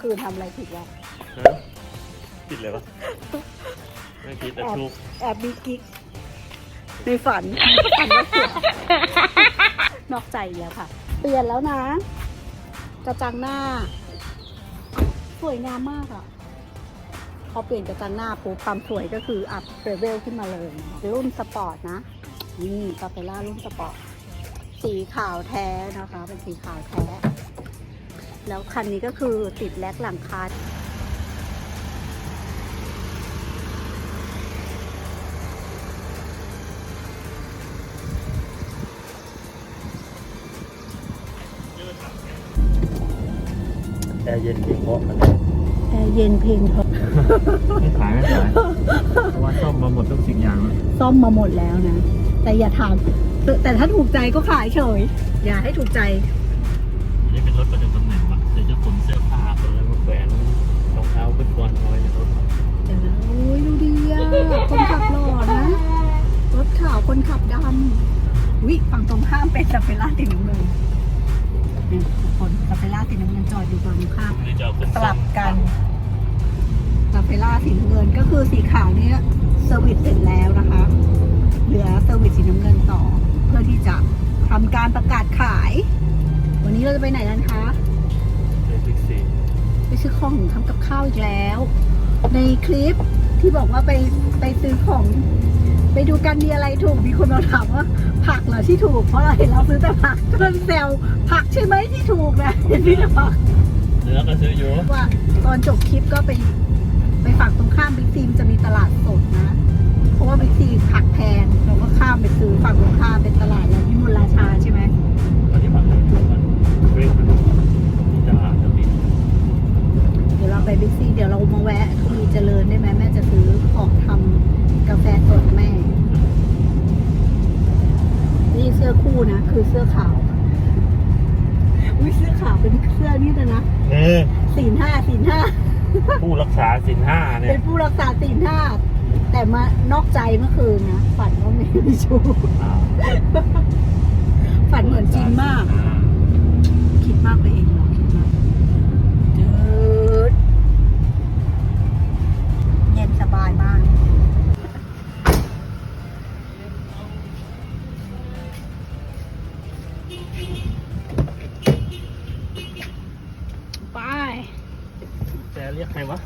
คืนทำอะไรผิดวะฮะคิดเลยวะไม่คิดแต่ทุกแอบมีกิ๊กในฝันฝันว่าเสียนอกใจอีกแล้วค่ะ เปลี่ยนแล้วนะ กระจังหน้า สวยงามมากอะพอเปลี่ยนกระจังหน้าปุ๊บความสวยก็คืออัพเลเวลขึ้นมาเลย รุ่นสปอร์ตนะ นี่ปาเปล่ารุ่นสปอร์ต สีขาวแท้นะคะ เป็นสีขาวแท้ แล้วคันนี้ก็คือติดแลกหลังคาแอร์เย็นเพียงเพราะมันแอร์เย็นเพลงเพราะไม่ขายไม่ขายเพราะว่าซ่อมมาหมดทุกสิ่งอย่างแล้วซ่อมมาหมดแล้วนะ แต่อย่าถามแต่แต่ถ้าถูกใจก็ขายเฉย อย่าให้ถูกใจ นี่เป็นรถประจำตำ ขนเสื้อผ้าคนแล้วมาแขวนรองเท้าฟุตบอลเอาไว้ในรถเดี๋ยวนะโอ้ยดูดีอะคนขับหล่อนะรถขาวคนขับดำวิฝั่งตรงข้ามเป็นซาเฟล่าติดน้ำเงินนี่ทุกคนซาเฟล่าติดน้ำเงินจอดอยู่ตรงข้ามนี่จะเอาขึ้นสลับกันซาเฟล่าสีน้ำเงินก็คือสีขาวเนี้ยเซอร์วิสเสร็จแล้วนะคะ เหลือเซอร์วิสสีน้ำเงินต่อ เพื่อที่จะทำการประกาศขาย วันนี้เราจะไปไหนกันคะ ไปซื้อของทำกับข้าวอีกแล้ว ในคลิปที่บอกว่าไปไปซื้อของ ไปดูกันมีอะไรถูกมีคนมาถามว่า ผักเหรอที่ถูกเพราะเราเห็นเราซื้อแต่ผักเพื่อนแซวผักใช่ไหมที่ถูกนะเห็นพี่แต่ผักเนื้อก็ซื้ออยู่ว่าตอนจบคลิปก็ไป ไปฝั่งตรงข้ามบิ๊กซีมจะมีตลาดสดนะ เพราะว่าบิ๊กซีผักแพงเราก็ข้ามไปซื้อฝั่งตรง บิ๊กซีเดี๋ยวเรามาแวะทวีเจริญได้ไหมแม่จะซื้อของทำกาแฟสดแม่ นี่เสื้อคู่นะ คือเสื้อขาวอุ้ยเสื้อขาวเป็นเสื้อนี่นะนะเออสีนห้าสีนห้าผู้รักษาสินห้าเนี่เป็ยนผู้รักษาสีนห้าแต่มานอกใจเมื่อคืนนะฝันว่าไม่มีชู้อ้าวฝันเหมือนจริงมากคิดมากไปเอง 你看嘛。